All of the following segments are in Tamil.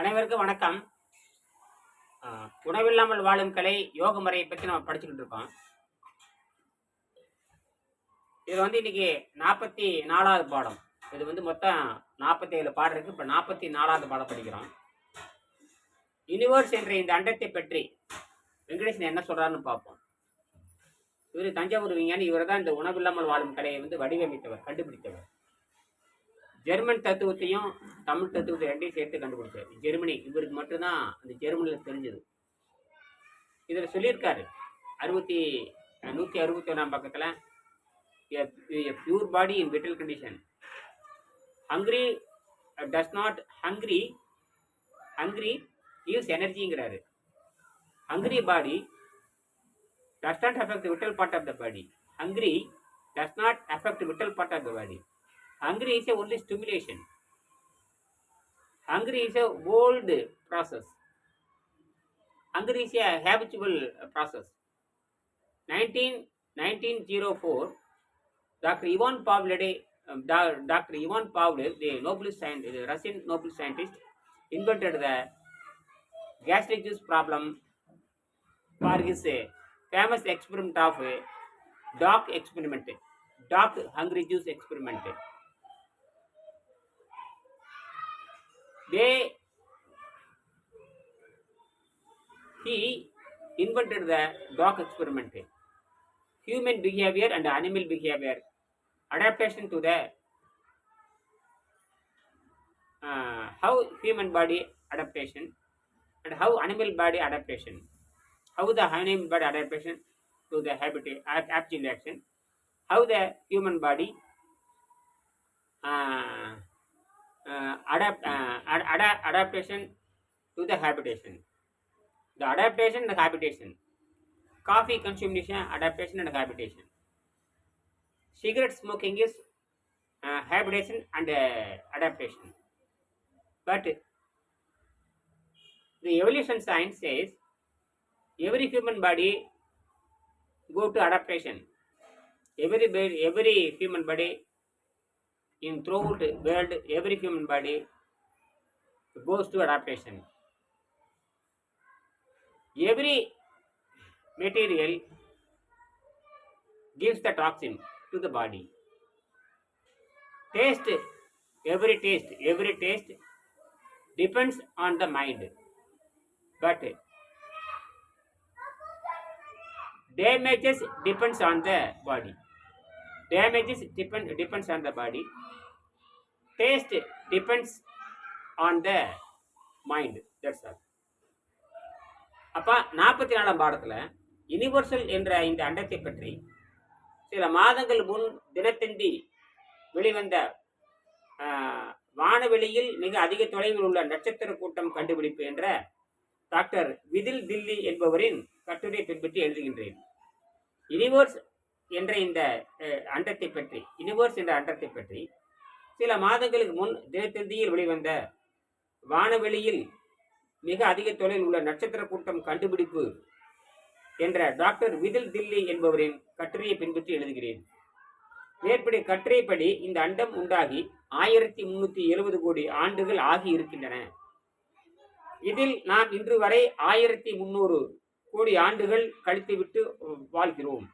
அனைவருக்கும் வணக்கம். உணவில்லாமல் வாழும் கலை யோக முறையை பற்றி நம்ம படிச்சுக்கிட்டு இருக்கோம். இது வந்து இன்னைக்கு நாற்பத்தி நாலாவது பாடம். இது வந்து மொத்தம் நாற்பத்தி ஏழு பாடம் இருக்கு. இப்போ நாற்பத்தி நாலாவது பாடம் படிக்கிறோம். யூனிவர்ஸ் என்ற இந்த அண்டத்தை பற்றி வெங்கடேசன் என்ன சொல்றாருன்னு பார்ப்போம். இவர் தஞ்சாவூர் விஞ்ஞானி. இவர் தான் இந்த உணவில்லாமல் வாழும் கலையை வந்து வடிவமைத்தவர் கண்டுபிடித்தவர். ஜெர்மன் தத்துவத்தையும் தமிழ் தத்துவத்தை ரெண்டையும் சேர்த்து கண்டுபிடிச்சார். ஜெர்மனி இவருக்கு மட்டும்தான் அந்த ஜெர்மனியில் தெரிஞ்சது. இதில் சொல்லியிருக்காரு அறுபத்தி நூற்றி அறுபத்தி ஒன்றாம் பக்கத்தில் pure body in vital condition hungry does not hungry hungry use எனர்ஜிங்கிறாரு hungry body does not affect vital part of the body hungry does not affect vital part of the body Hungry is a only stimulation. Hungry is a old process. Hungry is a habitual process. 19, 1904, Dr. Ivan Pavlov, um, Dr. Ivan Pavlov, the Nobel scientist, the Russian Nobel scientist, invented the gastric juice problem for his uh, famous experiment of uh, dog experiment, dog hungry juice experiment. They he invented the dog experiment, human behavior and animal behavior, adaptation to the uh, how human body adaptation and how animal body adaptation. How the animal body adaptation to the habitat actual action, how the human body uh, adapt uh, ad- ada- adaptation to the habitation. The adaptation and the habitation. Coffee consumption, adaptation and habitation. Cigarette smoking is uh, habitation and uh, adaptation. But the evolution science says every human body go to adaptation every every human body in throughout world every human body goes to adaptation. Every material gives the toxin to the body. Taste every taste every taste depends on the mind. But damages depends on the body damages depend depends on the body. Taste depends on the mind. That's all. அப்போ நாற்பத்தி நாலாம் பாடத்தில் யுனிவர்சல் என்ற இந்த அண்டத்தை பற்றி சில மாதங்கள் முன் தினத்தந்தி வெளிவந்த வானவெளியில் மிக அதிக தொலைவில் உள்ள நட்சத்திர கூட்டம் கண்டுபிடிப்பு என்ற டாக்டர் விதில் தில்லி என்பவரின் கட்டுரை பின்பற்றி எழுதுகின்றேன். யுனிவர்ஸ் என்ற இந்த அண்டத்தை பற்றி யுனிவர்ஸ் என்ற அண்டத்தை பற்றி சில மாதங்களுக்கு முன் தினத்தந்தியில் வெளிவந்த வானவெளியில் மிக அதிக தொலைவில் உள்ள நட்சத்திர கூட்டம் கண்டுபிடிப்பு என்ற டாக்டர் விதில் தில்லி என்பவரின் கட்டுரையை பின்பற்றி எழுதுகிறேன். மேற்படி கட்டுரைப்படி இந்த அண்டம் உண்டாகி ஆயிரத்தி முன்னூற்றி எழுபது கோடி ஆண்டுகள் ஆகி இருக்கின்றன. இதில் நாம் இன்று வரை ஆயிரத்தி முன்னூறு கோடி ஆண்டுகள் கழித்துவிட்டு வாழ்கிறோம்.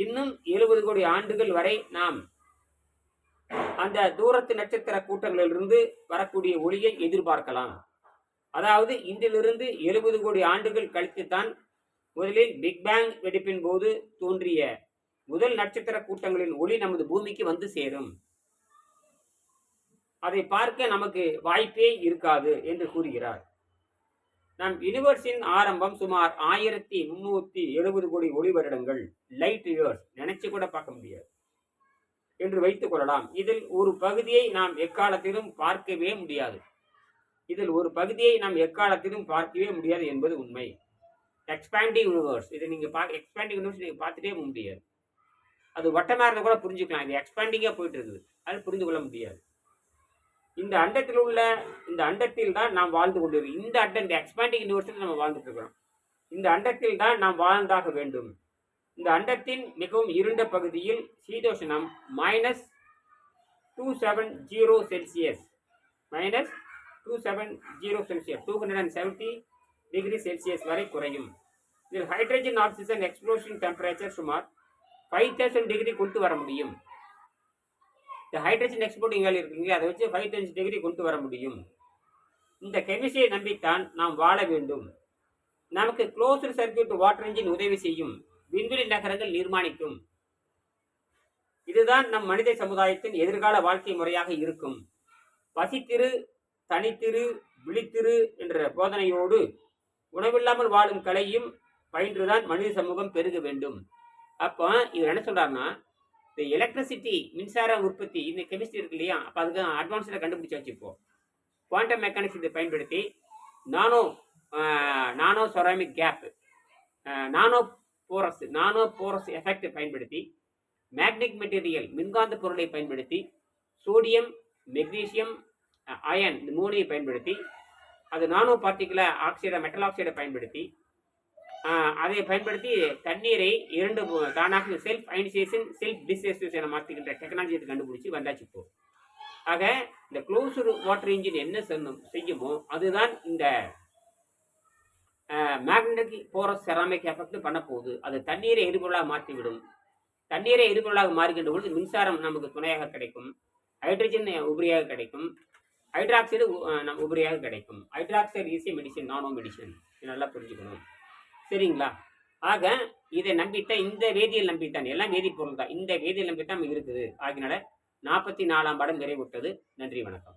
இன்னும் எழுபது கோடி ஆண்டுகள் வரை நாம் அந்த தூரத்து நட்சத்திர கூட்டங்களிலிருந்து வரக்கூடிய ஒளியை எதிர்பார்க்கலாம். அதாவது இன்றிலிருந்து எழுபது கோடி ஆண்டுகள் கழித்துத்தான் முதலில் பிக் பேங் வெடிப்பின் போது தோன்றிய முதல் நட்சத்திர கூட்டங்களின் ஒளி நமது பூமிக்கு வந்து சேரும். அதை பார்க்க நமக்கு வாய்ப்பே இருக்காது என்று கூறுகிறார். நம் யூனிவர்ஸின் ஆரம்பம் சுமார் ஆயிரத்தி முன்னூத்தி எழுபது கோடி ஒளி வருடங்கள் லைட் இயர்ஸ் நினைச்சு கூட பார்க்க முடியாது. என்று வைத்துக் கொள்ளலாம். இதில் ஒரு பகுதியை நாம் எக்காலத்திலும் பார்க்கவே முடியாது. இதில் ஒரு பகுதியை நாம் எக்காலத்திலும் பார்க்கவே முடியாது என்பது உண்மை. எக்ஸ்பேண்டிங் யூனிவர்ஸ் இதை நீங்க பா எக்ஸ்பேண்டிங் யூனிவர்ஸ் நீங்க பார்த்துட்டே முடியாது. அது வட்டமாக இருந்தால் கூட புரிஞ்சுக்கலாம். இது எக்ஸ்பேண்டிங்காக போயிட்டு இருக்குது. அது புரிந்து கொள்ள முடியாது. இந்த அண்டத்தில் உள்ள இந்த அண்டத்தில் தான் நாம் வாழ்ந்து கொண்டிருக்கிறோம். இந்த அண்ட இந்த எக்ஸ்பேண்டிங் யூனிவர்ஸில் நம்ம வாழ்ந்துட்டு இருக்கிறோம். இந்த அண்டத்தில் தான் நாம் வாழ்ந்தாக வேண்டும். இந்த அண்டத்தின் மிகவும் இருண்ட பகுதியில் சீதோஷணம் minus two seven zero Celsius minus two seven zero Celsius two hundred and seventy degree Celsius வரை குறையும். இதில் ஹைட்ரஜன் ஆக்சிஜன் எக்ஸ்ப்ளோஷன் டெம்பரேச்சர் சுமார் ஃபைவ் தௌசண்ட் டிகிரி கொண்டு வர முடியும். இந்த ஹைட்ரஜன் எக்ஸ்போர்ட்டிங் வேல்யூ இருக்குங்க அதை வச்சு ஃபைவ் டென்ஸ் டிகிரி கொண்டு வர முடியும். இந்த கெமிஸ்ட்ரியை நம்பித்தான் நாம் வாழ வேண்டும். நமக்கு க்ளோஸ்டு சர்க்யூட் வாட்டர் இன்ஜின் உதவி செய்யும். விண்வெளி நகரங்கள் நிர்மாணிக்கும். இதுதான் நம் மனித சமுதாயத்தின் எதிர்கால வாழ்க்கை முறையாக இருக்கும். பசித்திரு தனித்திரு விழித்திரு என்ற போதனையோடு உணவில்லாமல் வாழும் கலையும் பயின்றுதான் மனித சமூகம் பெருக வேண்டும். அப்போ இவர் என்ன சொல்றாருன்னா இந்த எலக்ட்ரிசிட்டி மின்சார உற்பத்தி இந்த கெமிஸ்ட்ரி இருக்கு இல்லையா? அப்போ அதுக்கு அட்வான்ஸில் கண்டுபிடிச்சி வச்சுப்போம் குவாண்டம் மெக்கானிக்ஸ் இதை பயன்படுத்தி nano nano ceramic cap nano porous nano porous effect பயன்படுத்தி மேக்னிக் மெட்டீரியல் மின்காந்த பொருளை பயன்படுத்தி சோடியம் மெக்னீசியம் அயன் இந்த மூணையும் பயன்படுத்தி அது நானோ பார்ட்டிகுலர் ஆக்சைடை மெட்டல் ஆக்சைடை பயன்படுத்தி அதை பயன்படுத்தி தண்ணீரை இரண்டு தானாக செல்ஃப் அயனிசேஷன் செல்ஃப் டிஸ்எஸ்டேஷன் என மாற்றுகின்ற டெக்னாலஜியை கண்டுபிடிச்சி வந்தாச்சு இப்போ. ஆக இந்த க்ளோஸ்டு வாட்டர் இன்ஜின் என்ன செய்யணும் செய்யுமோ அதுதான் இந்த மேக்னட்டிக் போரஸ் செராமிக் எஃபெக்ட் பண்ண போகுது. அது தண்ணீரை எரிபொருளாக மாற்றிவிடும். தண்ணீரை எரிபொருளாக மாறுகின்ற பொழுது மின்சாரம் நமக்கு துணையாக கிடைக்கும். ஹைட்ரஜன் உபரியாக கிடைக்கும். ஹைட்ராக்சைடு நம் உபரியாக கிடைக்கும். Hydroxide easy medicine nano medicine நல்லா புரிஞ்சுக்கணும். சரிங்களா? ஆக இதை நம்பித்தான் இந்த வேதியியல் நம்பித்தான் எல்லாம் வேதிப்பொருள் தான் இந்த வேதியியல் நம்பித்தான் இருக்குது. ஆகினால நாற்பத்தி நாலாம் பாடம் நிறைவுற்றது. நன்றி வணக்கம்.